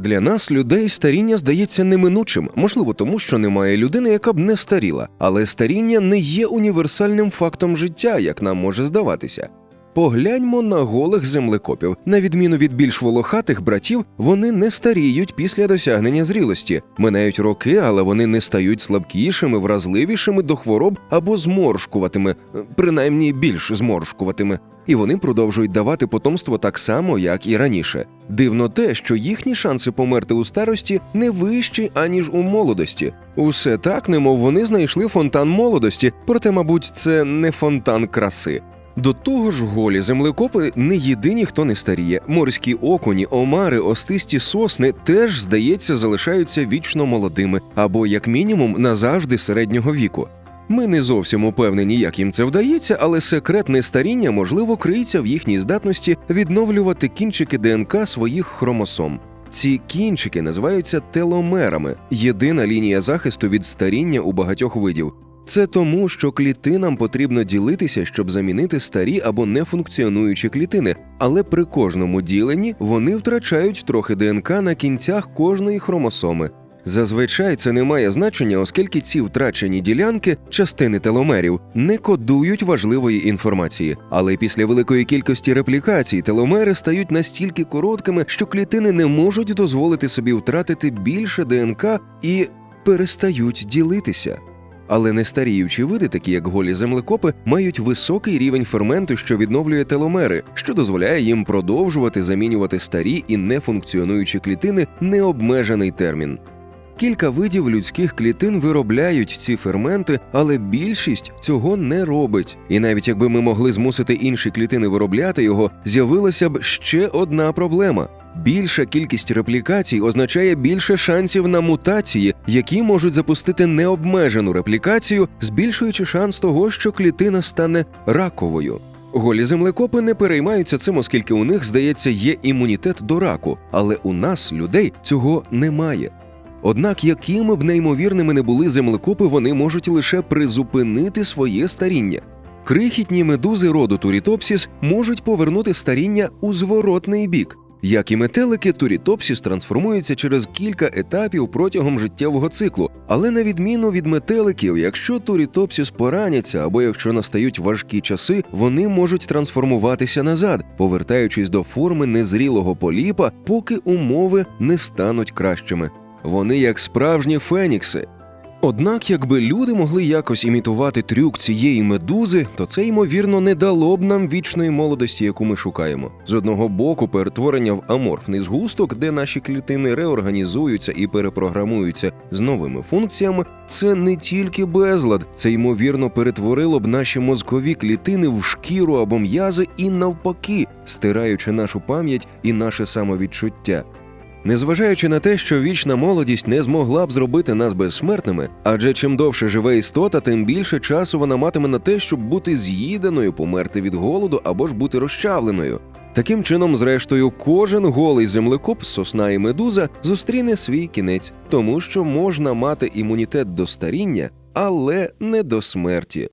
Для нас, людей, старіння здається неминучим, можливо, тому що немає людини, яка б не старіла, але старіння не є універсальним фактом життя, як нам може здаватися. Погляньмо на голих землекопів. На відміну від більш волохатих братів, вони не старіють після досягнення зрілості. Минають роки, але вони не стають слабкішими, вразливішими до хвороб або зморшкуватими, принаймні більш зморшкуватими. І вони продовжують давати потомство так само, як і раніше. Дивно те, що їхні шанси померти у старості не вищі, аніж у молодості. Усе так, немов вони знайшли фонтан молодості, проте, мабуть, це не фонтан краси. До того ж, голі землекопи не єдині, хто не старіє. Морські окуні, омари, остисті сосни теж, здається, залишаються вічно молодими або, як мінімум, назавжди середнього віку. Ми не зовсім упевнені, як їм це вдається, але секретне старіння можливо криється в їхній здатності відновлювати кінчики ДНК своїх хромосом. Ці кінчики називаються теломерами, єдина лінія захисту від старіння у багатьох видів. Це тому, що клітинам потрібно ділитися, щоб замінити старі або нефункціонуючі клітини, але при кожному діленні вони втрачають трохи ДНК на кінцях кожної хромосоми. Зазвичай це не має значення, оскільки ці втрачені ділянки, частини теломерів, не кодують важливої інформації. Але після великої кількості реплікацій теломери стають настільки короткими, що клітини не можуть дозволити собі втратити більше ДНК і перестають ділитися. Але нестаріючі види, такі як голі землекопи, мають високий рівень ферменту, що відновлює теломери, що дозволяє їм продовжувати замінювати старі і нефункціонуючі клітини необмежений термін. Кілька видів людських клітин виробляють ці ферменти, але більшість цього не робить. І навіть якби ми могли змусити інші клітини виробляти його, з'явилася б ще одна проблема. Більша кількість реплікацій означає більше шансів на мутації, які можуть запустити необмежену реплікацію, збільшуючи шанс того, що клітина стане раковою. Голі землекопи не переймаються цим, оскільки у них, здається, є імунітет до раку, але у нас, людей, цього немає. Однак, якими б неймовірними не були землекопи, вони можуть лише призупинити своє старіння. Крихітні медузи роду Турітопсіс можуть повернути старіння у зворотний бік. Як і метелики, Турітопсіс трансформується через кілька етапів протягом життєвого циклу. Але на відміну від метеликів, якщо Турітопсіс пораняться або якщо настають важкі часи, вони можуть трансформуватися назад, повертаючись до форми незрілого поліпа, поки умови не стануть кращими. Вони як справжні фенікси. Однак, якби люди могли якось імітувати трюк цієї медузи, то це ймовірно не дало б нам вічної молодості, яку ми шукаємо. З одного боку, перетворення в аморфний згусток, де наші клітини реорганізуються і перепрограмуються з новими функціями, це не тільки безлад, це ймовірно перетворило б наші мозкові клітини в шкіру або м'язи і навпаки, стираючи нашу пам'ять і наше самовідчуття. Незважаючи на те, що вічна молодість не змогла б зробити нас безсмертними, адже чим довше живе істота, тим більше часу вона матиме на те, щоб бути з'їденою, померти від голоду або ж бути розчавленою. Таким чином, зрештою, кожен голий землекоп, сосна і медуза зустріне свій кінець, тому що можна мати імунітет до старіння, але не до смерті.